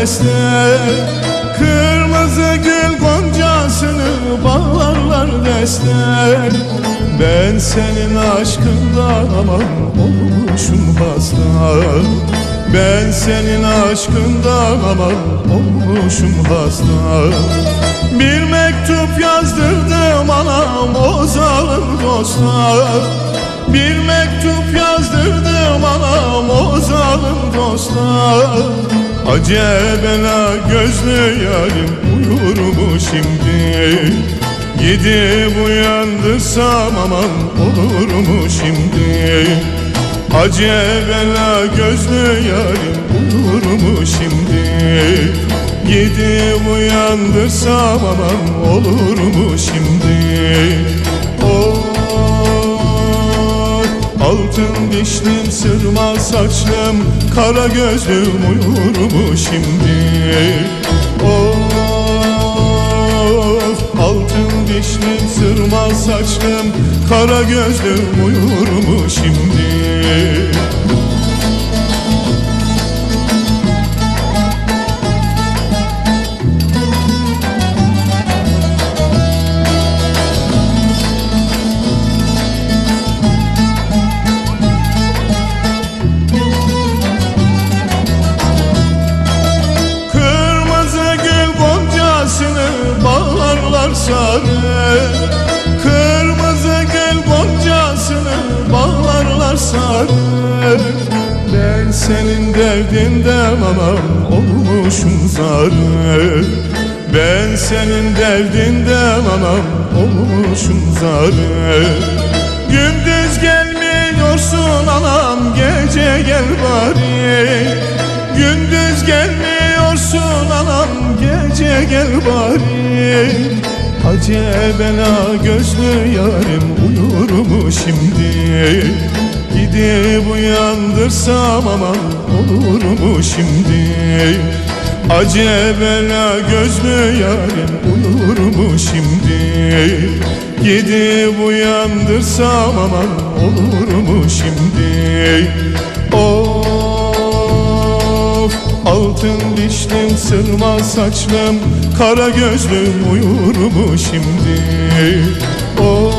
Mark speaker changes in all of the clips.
Speaker 1: destek Kırmızı gül goncasını bağlarlar destek Ben senin aşkından aman olmuşum hasta Ben senin aşkından aman olmuşum hasta Bir mektup yazdırdım anam o zalim dostlar. Bir mektup yazdırdım anam o zalim dostlar Acebela gözlü yarim uyur mu şimdi Gidip uyandırsam aman olur mu şimdi Acebela gözlü yarim uyur mu şimdi Gidip uyandırsam aman olur mu şimdi Altın dişlim sırma saçlım Kara gözlüm uyur mu şimdi? Of Altın dişlim sırma saçlım Kara gözlüm uyur mu şimdi sarı Kırmızı gül goncasını bağlarlar sarı. Ben senin derdinden anam olmuşum zarı Ben senin derdinden anam olmuşum zarı Gündüz gelmiyorsun anam gece gel bari. Gündüz gelmiyorsun anam gece gel bari Acebela gözlü yarim uyur mu şimdi? Gidip uyandırsam aman olur mu şimdi? Acebela gözlü yarim uyur mu şimdi? Gidip uyandırsam aman olur mu şimdi sırma saçlım Kara gözlüm uyur mu şimdi? Of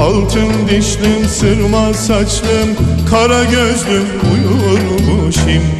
Speaker 1: altın dişlim sırma saçlım Kara gözlüm uyur mu şimdi